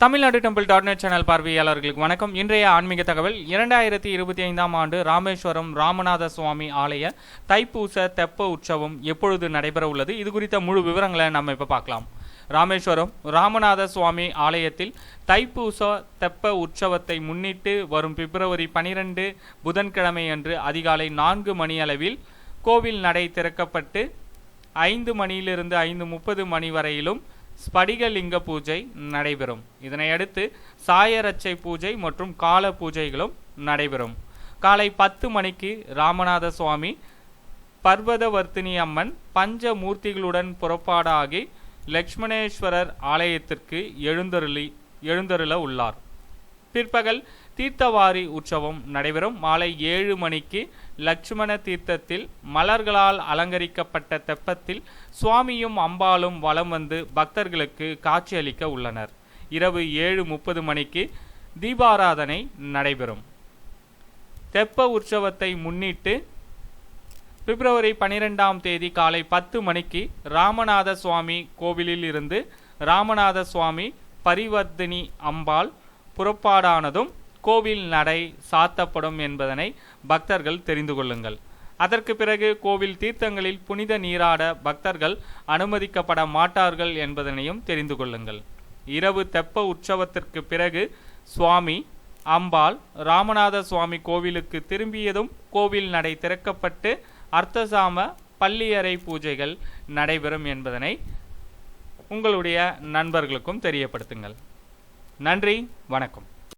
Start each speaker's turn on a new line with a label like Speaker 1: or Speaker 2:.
Speaker 1: Tamil Nadu temple dot net channel பார்வையாளர்களுக்கு வணக்கம். இன்றைய ஆன்மீக தகவல் இரண்டாயிரத்தி இருபத்தி ஐந்தாம் ஆண்டு ராமேஸ்வரம் ராமநாத சுவாமி ஆலய தைப்பூச தெப்ப உற்சவம் எப்பொழுது நடைபெற உள்ளது? இது குறித்த முழு விவரங்களை நம்ம இப்போ பார்க்கலாம். ராமேஸ்வரம் ராமநாத சுவாமி ஆலயத்தில் தைப்பூச தெப்ப உற்சவத்தை முன்னிட்டு வரும் பிப்ரவரி பனிரெண்டு புதன்கிழமை அன்று அதிகாலை நான்கு மணி அளவில் கோவில் நடை திறக்கப்பட்டு ஐந்து மணியிலிருந்து ஐந்து முப்பது மணி வரையிலும் ஸ்படிகலிங்க பூஜை நடைபெறும். இதனையடுத்து சாயரட்சை பூஜை மற்றும் கால பூஜைகளும் நடைபெறும். காலை பத்து மணிக்கு ராமநாத சுவாமி பர்வதவர்த்தினி அம்மன் பஞ்ச மூர்த்திகளுடன் புறப்பாடாகி லக்ஷ்மணேஸ்வரர் ஆலயத்திற்கு எழுந்தருளி எழுந்தருள உள்ளார். பிற்பகல் தீர்த்தவாரி உற்சவம் நடைபெறும். மாலை ஏழு மணிக்கு லட்சுமண தீர்த்தத்தில் மலர்களால் அலங்கரிக்கப்பட்ட தெப்பத்தில் சுவாமியும் அம்பாளும் வலம் வந்து பக்தர்களுக்கு காட்சியளிக்க உள்ளனர். இரவு ஏழு முப்பது மணிக்கு தீபாராதனை நடைபெறும். தெப்ப உற்சவத்தை முன்னிட்டு பிப்ரவரி பனிரெண்டாம் தேதி காலை பத்து மணிக்கு ராமநாத சுவாமி கோவிலில் இருந்து ராமநாத சுவாமி பரிவர்த்தினி அம்பாள் புறப்பாடானதும் கோவில் நடை சாத்தப்படும் என்பதனை பக்தர்கள் தெரிந்து கொள்ளுங்கள். அதற்கு பிறகு கோவில் தீர்த்தங்களில் புனித நீராட பக்தர்கள் அனுமதிக்கப்பட மாட்டார்கள் என்பதனையும் தெரிந்து கொள்ளுங்கள். இரவு தெப்ப உற்சவத்திற்கு பிறகு சுவாமி அம்பாள் ராமநாத சுவாமி கோவிலுக்கு திரும்பியதும் கோவில் நடை திறக்கப்பட்டு அர்த்தசாம பள்ளியறை பூஜைகள் நடைபெறும் என்பதனை உங்களுடைய நண்பர்களுக்கும் தெரியப்படுத்துங்கள். நன்றி வணக்கம்.